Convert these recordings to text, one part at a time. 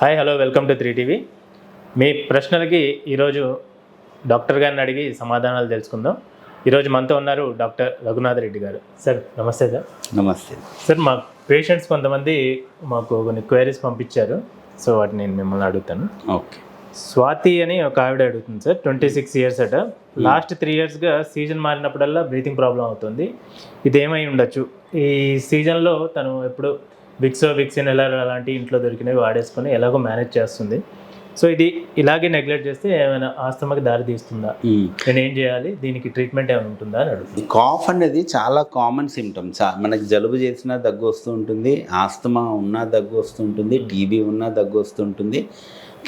Hi hello welcome to three TV మీ ప్రశ్నలకి ఈరోజు doctor గారిని అడిగి సమాధానాలు తెలుసుకుందాం. ఈరోజు మనతో ఉన్నారు డాక్టర్ రఘునాథ్ రెడ్డి గారు. సార్ నమస్తే సార్. నమస్తే. సార్ మా పేషెంట్స్ కొంతమంది మాకు కొన్ని క్వైరీస్ పంపించారు. సో వాటిని నేను మిమ్మల్ని అడుగుతాను. ఓకే. స్వాతి అని ఒక ఆవిడ అడుగుతుంది సార్ ట్వంటీ సిక్స్ ఇయర్స్ అట లాస్ట్ త్రీ ఇయర్స్గా సీజన్ మారినప్పుడల్లా బ్రీతింగ్ ప్రాబ్లం అవుతుంది. ఇది ఏమై ఉండొచ్చు? ఈ సీజన్లో తను ఎప్పుడు విక్సో విక్సిన్ ఎలా అలాంటి ఇంట్లో దొరికినవి వాడేసుకొని ఎలాగో మేనేజ్ చేస్తుంది. సో ఇది ఇలాగే నెగ్లెక్ట్ చేస్తే ఏమైనా ఆస్తమాకి దారి తీస్తుందా? నేను ఏం చేయాలి? దీనికి ట్రీట్మెంట్ ఏమైనా ఉంటుందా అని అడుగుతుంది కాఫ్ అనేది చాలా కామన్ సిమ్టమ్ మనకి జలుబు చేసినా దగ్గు వస్తూ ఉంటుంది ఆస్తమా ఉన్నా దగ్గు వస్తూ ఉంటుంది టీబీ ఉన్నా దగ్గు వస్తుంటుంది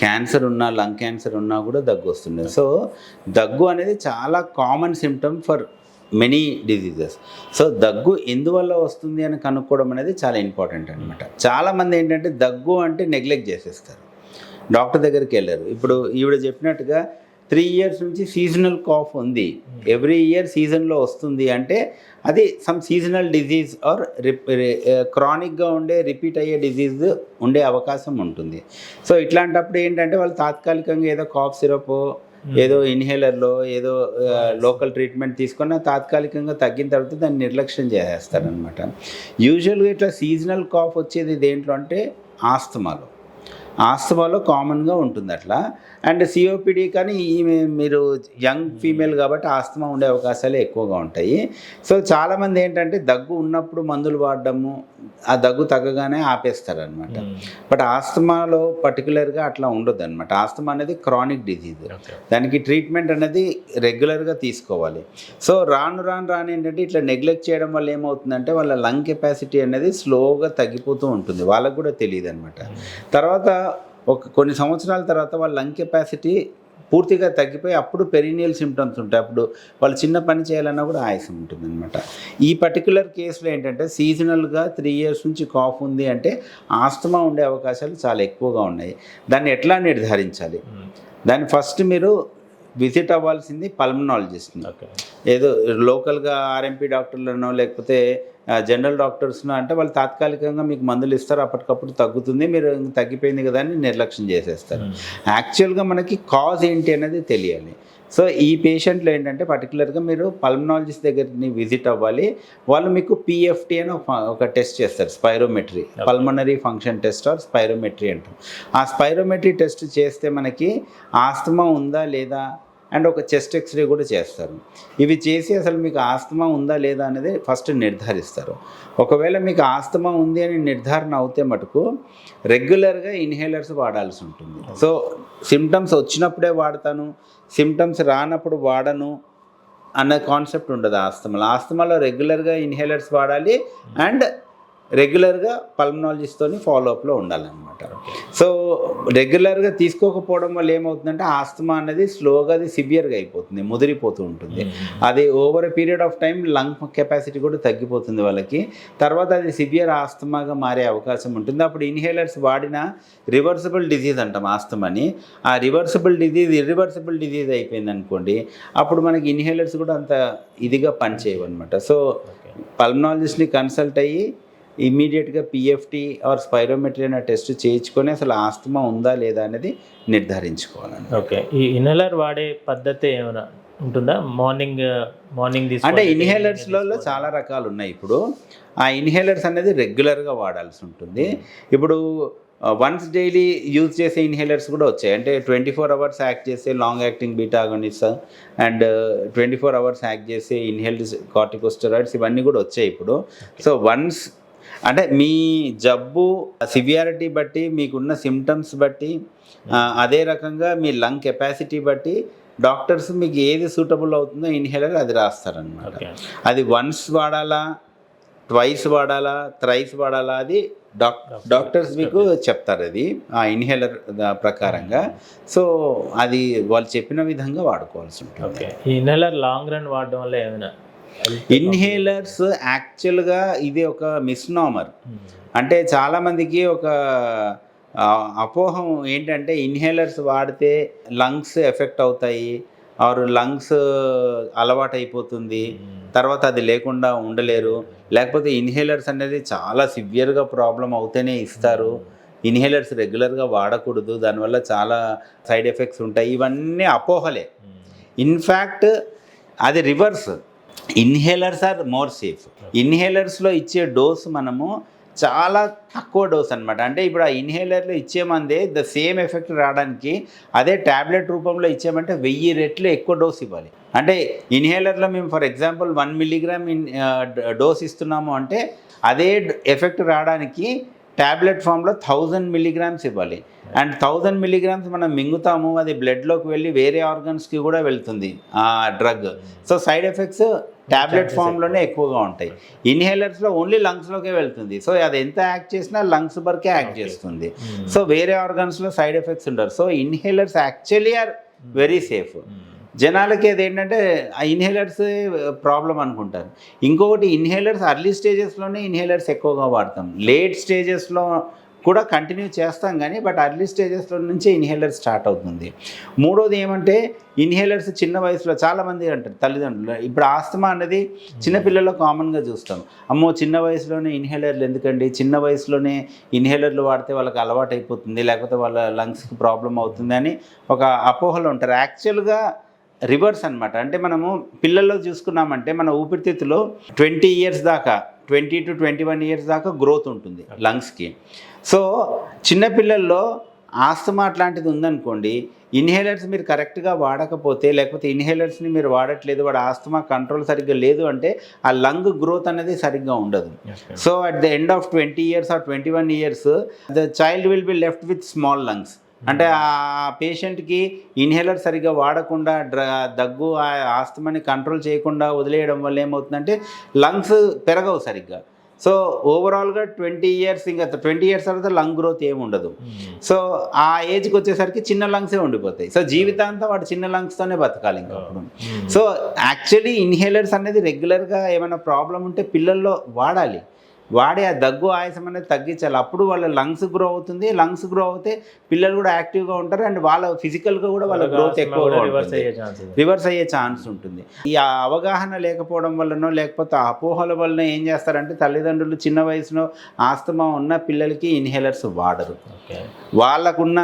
క్యాన్సర్ ఉన్నా లంగ్ క్యాన్సర్ ఉన్నా కూడా దగ్గు వస్తుంది సో దగ్గు అనేది చాలా common symptom for many diseases so దగ్గు ఎందువల్ల వస్తుంది అని కనుక్కోవడం అనేది చాలా ఇంపార్టెంట్ అనమాట చాలామంది ఏంటంటే దగ్గు అంటే నెగ్లెక్ట్ చేసేస్తారు. డాక్టర్ దగ్గరికి వెళ్ళారు. ఇప్పుడు ఈవిడ చెప్పినట్టుగా త్రీ ఇయర్స్ నుంచి సీజనల్ కాఫ్ ఉంది. ఎవ్రీ ఇయర్ సీజన్లో వస్తుంది అంటే అది సమ్ సీజనల్ డిజీజ్ ఆర్ క్రానిక్గా ఉండే రిపీట్ అయ్యే డిజీజ్ ఉండే అవకాశం ఉంటుంది. సో ఇట్లాంటప్పుడు ఏంటంటే వాళ్ళు తాత్కాలికంగా ఏదో కాఫ్ సిరప్ Hmm. ఏదో ఇన్హేలర్లో ఏదో లోకల్ ట్రీట్మెంట్ తీసుకున్న తాత్కాలికంగా తగ్గిన తర్వాత దాన్ని నిర్లక్ష్యం చేసేస్తారనమాట యూజువల్గా ఇట్లా సీజనల్ కాఫ్ వచ్చేది దేంట్లో అంటే ఆస్తమాలో. ఆస్తమాలో కామన్గా ఉంటుంది అట్లా అండ్ సిఓపిడి కానీ ఈమె మీరు యంగ్ ఫీమేల్ కాబట్టి ఆస్తమా ఉండే అవకాశాలు ఎక్కువగా ఉంటాయి. సో చాలామంది ఏంటంటే దగ్గు ఉన్నప్పుడు మందులు వాడడము ఆ దగ్గు తగ్గగానే ఆపేస్తారనమాట బట్ ఆస్తమాలో పర్టికులర్గా అట్లా ఉండదు అనమాట ఆస్తమా అనేది క్రానిక్ డిజీజ్. దానికి ట్రీట్మెంట్ అనేది రెగ్యులర్గా తీసుకోవాలి. సో రాను రాను రాను ఏంటంటే ఇట్లా నెగ్లెక్ట్ చేయడం వల్ల ఏమవుతుందంటే వాళ్ళ లంగ్ కెపాసిటీ అనేది స్లోగా తగ్గిపోతూ ఉంటుంది. వాళ్ళకు కూడా తెలియదు అనమాట తర్వాత ఒక కొన్ని సంవత్సరాల తర్వాత వాళ్ళ లంగ్ కెపాసిటీ పూర్తిగా తగ్గిపోయి అప్పుడు పెరినియల్ సిమ్టమ్స్ ఉంటాయి. అప్పుడు వాళ్ళు చిన్న పని చేయాలన్నా కూడా ఆయాసం ఉంటుంది అనమాట ఈ పర్టికులర్ కేసులో ఏంటంటే సీజనల్గా త్రీ ఇయర్స్ నుంచి కాఫ్ ఉంది అంటే ఆస్తమా ఉండే అవకాశాలు చాలా ఎక్కువగా ఉన్నాయి. దాన్ని ఎట్లా నిర్ధారించాలి? దాన్ని ఫస్ట్ మీరు విజిట్ అవ్వాల్సింది పల్మనాలజిస్ట్ని. ఏదో లోకల్గా ఆర్ఎంపీ డాక్టర్లను లేకపోతే జనరల్ డాక్టర్స్ను అంటే వాళ్ళు తాత్కాలికంగా మీకు మందులు ఇస్తారు అప్పటికప్పుడు తగ్గుతుంది మీరు తగ్గిపోయింది కదా అని నిర్లక్ష్యం చేసేస్తారు. యాక్చువల్గా మనకి కాజ్ ఏంటి అనేది తెలియాలి. సో ఈ పేషెంట్లో ఏంటంటే పర్టికులర్గా మీరు పల్మనాలజిస్ట్ దగ్గరికి విజిట్ అవ్వాలి. వాళ్ళు మీకు పిఎఫ్టీ అని ఒక ఒక టెస్ట్ చేస్తారు spirometry pulmonary function test or spirometry అంటాం. ఆ స్పైరోమెట్రీ టెస్ట్ చేస్తే మనకి ఆస్తమా ఉందా లేదా అండ్ ఒక చెస్ట్ ఎక్స్రే కూడా చేస్తారు. ఇవి చేసి అసలు మీకు ఆస్తమా ఉందా లేదా అనేది ఫస్ట్ నిర్ధారిస్తారు. ఒకవేళ మీకు ఆస్తమా ఉంది అని నిర్ధారణ అవుతే మటుకు రెగ్యులర్గా ఇన్హేలర్స్ వాడాల్సి ఉంటుంది. సో సిమ్టమ్స్ వచ్చినప్పుడే వాడతాను సిమ్టమ్స్ రానప్పుడు వాడను అన్న కాన్సెప్ట్ ఉండదు ఆస్తమాలో. ఆస్తమాలో రెగ్యులర్గా ఇన్హేలర్స్ వాడాలి అండ్ రెగ్యులర్గా పల్మనాలజిస్ట్తోని ఫాలోఅప్లో ఉండాలన్నమాట. సో రెగ్యులర్గా తీసుకోకపోవడం వల్ల ఏమవుతుందంటే ఆస్తమా అనేది స్లోగా అది సివియర్గా అయిపోతుంది ముదిరిపోతూ ఉంటుంది. అది over period of time lung capacity కూడా తగ్గిపోతుంది వాళ్ళకి. తర్వాత అది సివియర్ ఆస్తమాగా మారే అవకాశం ఉంటుంది. అప్పుడు ఇన్హేలర్స్ వాడిన రివర్సిబుల్ డిజీజ్ అంటాం ఆస్తమాని. ఆ రివర్సిబుల్ డిజీజ్ ఇర్రివర్సిబుల్ డిజీజ్ అయిపోయింది అనుకోండి అప్పుడు మనకి ఇన్హేలర్స్ కూడా అంత ఇదిగా పనిచేయవు అనమాట సో పల్మనాలజిస్ట్ని కన్సల్ట్ అయ్యి ఇమ్మీడియట్గా పిఎఫ్టీ ఆర్ స్పైరోమెట్రీ అనే టెస్ట్ చేయించుకొని అసలు ఆస్తమా ఉందా లేదా అనేది నిర్ధారించుకోవాలండి. ఓకే. ఈ ఇన్హేలర్ వాడే పద్ధతి ఏమైనా ఉంటుందా? మార్నింగ్ మార్నింగ్ అంటే ఇన్హేలర్స్లలో చాలా రకాలు ఉన్నాయి ఇప్పుడు. ఆ ఇన్హేలర్స్ అనేది రెగ్యులర్గా వాడాల్సి ఉంటుంది. ఇప్పుడు వన్స్ డైలీ యూజ్ చేసే ఇన్హేలర్స్ కూడా వచ్చాయి. అంటే ట్వంటీ ఫోర్ అవర్స్ యాక్ట్ చేసే long acting beta agonists and twenty four hours act చేసే ఇన్హేల్డ్ కార్టికోస్టెరాయిడ్స్ ఇవన్నీ కూడా వచ్చాయి ఇప్పుడు. సో వన్స్ అంటే మీ జబ్బు సివియారిటీ బట్టి మీకున్న సిమ్టమ్స్ బట్టి అదే రకంగా మీ లంగ్ కెపాసిటీ బట్టి డాక్టర్స్ మీకు ఏది సూటబుల్ అవుతుందో ఇన్హేలర్ అది రాస్తారనమాట అది వన్స్ వాడాలా ట్వైస్ వాడాలా థ్రైస్ వాడాలా అది డాక్ డాక్టర్స్ మీకు చెప్తారు అది ఆ ఇన్హేలర్ ప్రకారంగా. సో అది వాళ్ళు చెప్పిన విధంగా వాడుకోవాల్సి ఉంటుంది. ఈ ఇన్హేలర్ లాంగ్ రన్ వాడడం వల్ల ఏమైనా ఇన్హేలర్స్ యాక్చువల్గా ఇది ఒక మిస్నామర్. అంటే చాలామందికి ఒక అపోహం ఏంటంటే ఇన్హేలర్స్ వాడితే లంగ్స్ ఎఫెక్ట్ అవుతాయి ఆర్ లంగ్స్ అలవాటు అయిపోతుంది తర్వాత అది లేకుండా ఉండలేరు. లేకపోతే ఇన్హేలర్స్ అనేది చాలా సివియర్గా ప్రాబ్లం అవుతేనే ఇస్తారు. ఇన్హేలర్స్ రెగ్యులర్గా వాడకూడదు దానివల్ల చాలా సైడ్ ఎఫెక్ట్స్ ఉంటాయి. ఇవన్నీ అపోహలే. ఇన్ఫ్యాక్ట్ అది reverse. Inhalers are more safe ఇన్హేలర్స్లో ఇచ్చే డోస్ మనము చాలా తక్కువ డోస్ అనమాట అంటే ఇప్పుడు ఆ ఇన్హేలర్లో ఇచ్చేమందే ద సేమ్ ఎఫెక్ట్ రావడానికి అదే ట్యాబ్లెట్ రూపంలో ఇచ్చామంటే వెయ్యి రెట్లు ఎక్కువ డోస్ ఇవ్వాలి. అంటే ఇన్హేలర్లో మేము for example one milligram in dose ఇస్తున్నాము అంటే అదే ఎఫెక్ట్ రావడానికి ట్యాబ్లెట్ ఫామ్లో థౌజండ్ మిల్లీగ్రామ్స్ ఇవ్వాలి. అండ్ థౌజండ్ మిల్లీగ్రామ్స్ మనం మింగుతాము అది బ్లడ్లోకి వెళ్ళి వేరే ఆర్గన్స్కి కూడా వెళ్తుంది ఆ drug. So side effects tablet ఫామ్లోనే ఎక్కువగా ఉంటాయి. ఇన్హేలర్స్లో ఓన్లీ లంగ్స్లోకే వెళ్తుంది. సో అది ఎంత యాక్ట్ చేసినా లంగ్స్ వరకే యాక్ట్ చేస్తుంది. సో వేరే ఆర్గన్స్లో సైడ్ ఎఫెక్ట్స్ ఉండరు. So inhalers actually are very safe. జనాలకి అది ఏంటంటే ఆ ఇన్హేలర్స్ ప్రాబ్లం అనుకుంటారు. ఇంకొకటి ఇన్హేలర్స్ అర్లీ స్టేజెస్లోనే ఇన్హేలర్స్ ఎక్కువగా వాడతాం. లేట్ స్టేజెస్లో కూడా కంటిన్యూ చేస్తాం కానీ బట్ అర్లీ స్టేజెస్లో నుంచే ఇన్హేలర్ స్టార్ట్ అవుతుంది. మూడోది ఏమంటే ఇన్హేలర్స్ చిన్న వయసులో చాలామంది అంటారు తల్లిదండ్రులు ఇప్పుడు ఆస్తమా అనేది చిన్నపిల్లల్లో కామన్గా చూస్తాం. అమ్మో చిన్న వయసులోనే ఇన్హేలర్లు ఎందుకండి? చిన్న వయసులోనే ఇన్హేలర్లు వాడితే వాళ్ళకి అలవాటు అయిపోతుంది లేకపోతే వాళ్ళ లంగ్స్కి ప్రాబ్లం అవుతుంది అని ఒక అపోహలు ఉంటారు. యాక్చువల్గా రివర్స్ అన్నమాట. అంటే మనము పిల్లల్లో చూసుకున్నామంటే మన ఊపిరితిత్తులో ట్వంటీ ఇయర్స్ దాకా twenty two twenty one years దాకా గ్రోత్ ఉంటుంది లంగ్స్కి. సో చిన్నపిల్లల్లో ఆస్తమా అట్లాంటిది ఉందనుకోండి ఇన్హేలర్స్ మీరు కరెక్ట్గా వాడకపోతే లేకపోతే ఇన్హేలర్స్ని మీరు వాడట్లేదు వాడు ఆస్తమా కంట్రోల్ సరిగ్గా లేదు అంటే ఆ లంగ్ గ్రోత్ అనేది సరిగ్గా ఉండదు. So at the end of twenty years or twenty one years the child will be left with small lungs. అంటే ఆ పేషెంట్కి ఇన్హేలర్ సరిగ్గా వాడకుండా డ్ర దగ్గు ఆ ఆస్తమాని కంట్రోల్ చేయకుండా వదిలేయడం వల్ల ఏమవుతుందంటే లంగ్స్ పెరగవు సరిగ్గా. సో ఓవరాల్గా ట్వంటీ ఇయర్స్ ఇంకా ట్వంటీ ఇయర్స్ తర్వాత లంగ్ గ్రోత్ ఏమి ఉండదు. సో ఆ ఏజ్కి వచ్చేసరికి చిన్న లంగ్సే ఉండిపోతాయి. సో జీవితాంతం వాడు చిన్న లంగ్స్తోనే బతకాలి ఇంకా అప్పుడు సో యాక్చువల్లీ ఇన్హేలర్స్ అనేది రెగ్యులర్గా ఏమైనా ప్రాబ్లం ఉంటే పిల్లల్లో వాడాలి. వాడి ఆ దగ్గు ఆయాసం అనేది తగ్గించాలి. అప్పుడు వాళ్ళ లంగ్స్ గ్రో అవుతుంది. లంగ్స్ గ్రో అవుతే పిల్లలు కూడా యాక్టివ్గా ఉంటారు అండ్ వాళ్ళ ఫిజికల్గా కూడా వాళ్ళ గ్రోత్ ఎక్కువగా రివర్స్ అయ్యే ఛాన్స్ రివర్స్ అయ్యే ఛాన్స్ ఉంటుంది. ఈ అవగాహన లేకపోవడం వల్లనో లేకపోతే అపోహల వలన ఏం చేస్తారంటే తల్లిదండ్రులు చిన్న వయసులో ఆస్తమా ఉన్న పిల్లలకి ఇన్హేలర్స్ వాడరు. వాళ్ళకున్న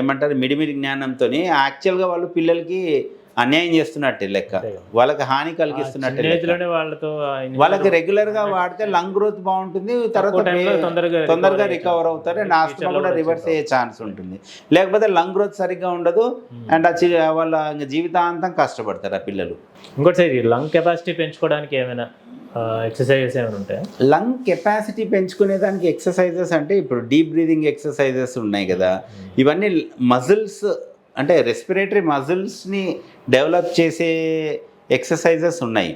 ఏమంటారు మిడిమిడి జ్ఞానంతో యాక్చువల్గా వాళ్ళు పిల్లలకి అన్యాయం చేస్తున్నట్టే లెక్క. వాళ్ళకి హాని కలిగిస్తున్నట్టే వాళ్ళతో వాళ్ళకి రెగ్యులర్గా వాడితే లంగ్ గ్రోత్ బాగుంటుంది తర్వాత తొందరగా రికవర్ అవుతారు అండ్ ఆస్తమా కూడా రివర్స్ అయ్యే ఛాన్స్ ఉంటుంది. లేకపోతే లంగ్ గ్రోత్ సరిగ్గా ఉండదు అండ్ చి- వాళ్ళ జీవితాంతం కష్టపడతారు ఆ పిల్లలు. ఇంకోటి లంగ్ కెపాసిటీ పెంచుకోవడానికి ఏమైనా ఎక్సర్సైజెస్ ఏమైనా ఉంటాయా? లంగ్ కెపాసిటీ పెంచుకునే దానికి ఎక్సర్సైజెస్ అంటే ఇప్పుడు డీప్ బ్రీదింగ్ ఎక్సర్సైజెస్ ఉన్నాయి కదా. ఇవన్నీ మజిల్స్ అంటే రెస్పిరేటరీ మజిల్స్ని డెవలప్ చేసే ఎక్సర్సైజెస్ ఉన్నాయి.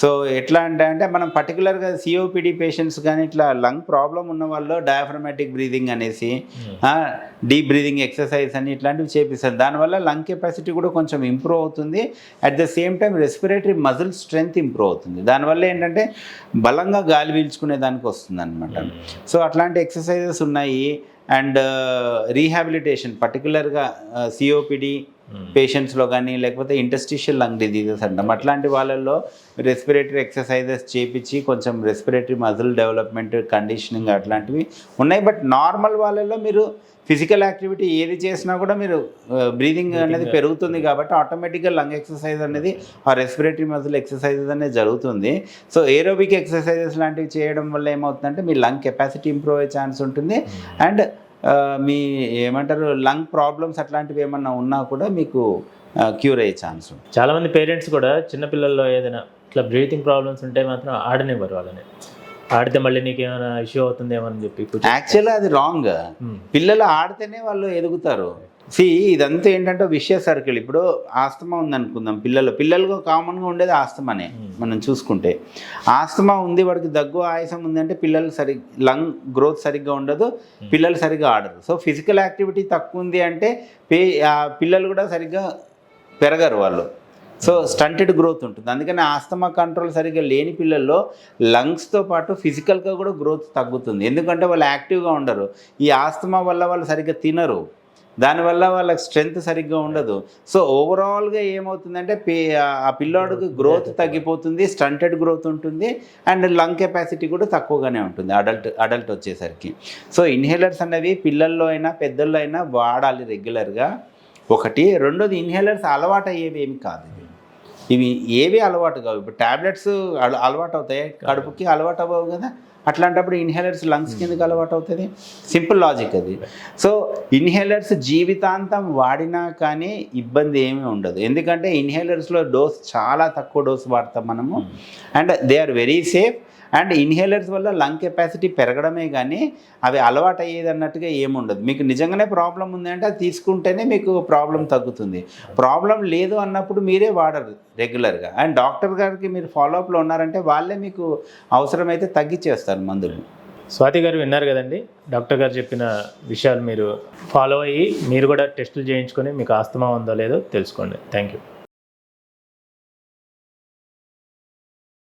సో ఎట్లా అంటే అంటే మనం పర్టికులర్గా సిఓపిడి పేషెంట్స్ కానీ ఇట్లా లంగ్ ప్రాబ్లం ఉన్న వాళ్ళు డయాఫ్రమాటిక్ బ్రీదింగ్ అనేసి డీప్ బ్రీదింగ్ ఎక్సర్సైజ్ అని ఇట్లాంటివి చేపిస్తారు. దానివల్ల లంగ్ కెపాసిటీ కూడా కొంచెం ఇంప్రూవ్ అవుతుంది. At the same time respiratory muscle strength improve అవుతుంది. దానివల్ల ఏంటంటే బలంగా గాలి పీల్చుకునే దానికి వస్తుంది అనమాట సో అట్లాంటి ఎక్సర్సైజెస్ ఉన్నాయి. అండ్ రీహాబిలిటేషన్ పర్టికులర్గా సిఓపిడి పేషెంట్స్లో కానీ లేకపోతే ఇంటస్టిషియల్ లంగ్ డిజీజెస్ అంటాం. అట్లాంటి వాళ్ళల్లో రెస్పిరేటరీ ఎక్సర్సైజెస్ చేపించి కొంచెం రెస్పిరేటరీ మజిల్ డెవలప్మెంట్ కండిషనింగ్ అట్లాంటివి ఉన్నాయి. బట్ నార్మల్ వాళ్ళల్లో మీరు ఫిజికల్ యాక్టివిటీ ఏది చేసినా కూడా మీరు బ్రీదింగ్ అనేది పెరుగుతుంది కాబట్టి ఆటోమేటిక్గా లంగ్ ఎక్సర్సైజ్ అనేది ఆ రెస్పిరేటరీ మజిల్ ఎక్సర్సైజెస్ అనేది జరుగుతుంది. సో ఏరోబిక్ ఎక్సర్సైజెస్ లాంటివి చేయడం వల్ల ఏమవుతుందంటే మీ లంగ్ కెపాసిటీ ఇంప్రూవ్ అయ్యే ఛాన్స్ ఉంటుంది. అండ్ మీ ఏమంటారు లంగ్ ప్రాబ్లమ్స్ అట్లాంటివి ఏమన్నా ఉన్నా కూడా మీకు క్యూర్ అయ్యే ఛాన్స్ ఉంటుంది. చాలా మంది పేరెంట్స్ కూడా చిన్నపిల్లల్లో ఏదైనా ఇట్లా బ్రీతింగ్ ప్రాబ్లమ్స్ ఉంటే మాత్రం ఆడనివ్వరు వాళ్ళని. ఆడితే మళ్ళీ నీకు ఏమైనా ఇష్యూ అవుతుందేమో అని చెప్పి యాక్చువల్గా అది రాంగ్ Hmm. పిల్లలు ఆడితేనే వాళ్ళు ఎదుగుతారు. సి ఇదంతా ఏంటంటే విషయ సర్కిల్. ఇప్పుడు ఆస్తమా ఉందనుకుందాం పిల్లలు. పిల్లలకు కామన్గా ఉండేది ఆస్తమానే మనం చూసుకుంటే. ఆస్తమా ఉంది వాడికి దగ్గు ఆయాసం ఉంది అంటే పిల్లలు సరి లంగ్ గ్రోత్ సరిగ్గా ఉండదు పిల్లలు సరిగ్గా ఆడరు. సో ఫిజికల్ యాక్టివిటీ తక్కువ ఉంది అంటే పే పిల్లలు కూడా సరిగ్గా పెరగరు వాళ్ళు. సో స్టంటెడ్ గ్రోత్ ఉంటుంది. అందుకని ఆస్తమా కంట్రోల్ సరిగ్గా లేని పిల్లల్లో లంగ్స్తో పాటు ఫిజికల్గా కూడా గ్రోత్ తగ్గుతుంది. ఎందుకంటే వాళ్ళు యాక్టివ్గా ఉండరు. ఈ ఆస్తమా వల్ల వాళ్ళు సరిగ్గా తినరు. దానివల్ల వాళ్ళకి స్ట్రెంగ్త్ సరిగ్గా ఉండదు. సో ఓవరాల్గా ఏమవుతుందంటే పి- ఆ పిల్లోడికి గ్రోత్ తగ్గిపోతుంది. స్టంటెడ్ గ్రోత్ ఉంటుంది అండ్ లంగ్ కెపాసిటీ కూడా తక్కువగానే ఉంటుంది అడల్ట్ అడల్ట్ వచ్చేసరికి. సో ఇన్హేలర్స్ అనేవి పిల్లల్లో అయినా పెద్దల్లో అయినా వాడాలి రెగ్యులర్గా ఒకటి. రెండోది ఇన్హేలర్స్ అలవాటు అయ్యేవి ఏమి కాదు ఇవి. ఏవి అలవాటు కావు. ఇప్పుడు ట్యాబ్లెట్స్ అలవాటు అవుతాయి. కడుపుకి అలవాటు అవ్వవు కదా. అట్లాంటప్పుడు ఇన్హేలర్స్ లంగ్స్ కిందకి అలవాటు అవుతుంది సింపుల్ లాజిక్ అది. సో ఇన్హేలర్స్ జీవితాంతం వాడినా కానీ ఇబ్బంది ఏమీ ఉండదు. ఎందుకంటే ఇన్హేలర్స్లో డోస్ చాలా తక్కువ డోస్ వాడతాం మనము. And they are very safe and inhalers వల్ల లంగ్ కెపాసిటీ పెరగడమే కానీ అవి అలవాటు అయ్యేది అన్నట్టుగా ఏముండదు. మీకు నిజంగానే ప్రాబ్లం ఉంది అంటే అది తీసుకుంటేనే మీకు ప్రాబ్లం తగ్గుతుంది. ప్రాబ్లం లేదు అన్నప్పుడు మీరే వాడరు రెగ్యులర్గా. అండ్ డాక్టర్ గారికి మీరు ఫాలోఅప్లో ఉన్నారంటే వాళ్ళే మీకు అవసరమైతే తగ్గించేస్తారు మందులు. స్వాతి గారు విన్నారు కదండి. డాక్టర్ గారు చెప్పిన విషయాలు మీరు ఫాలో అయ్యి మీరు కూడా టెస్టులు చేయించుకొని మీకు ఆస్తమా ఉందో లేదో తెలుసుకోండి. Thank you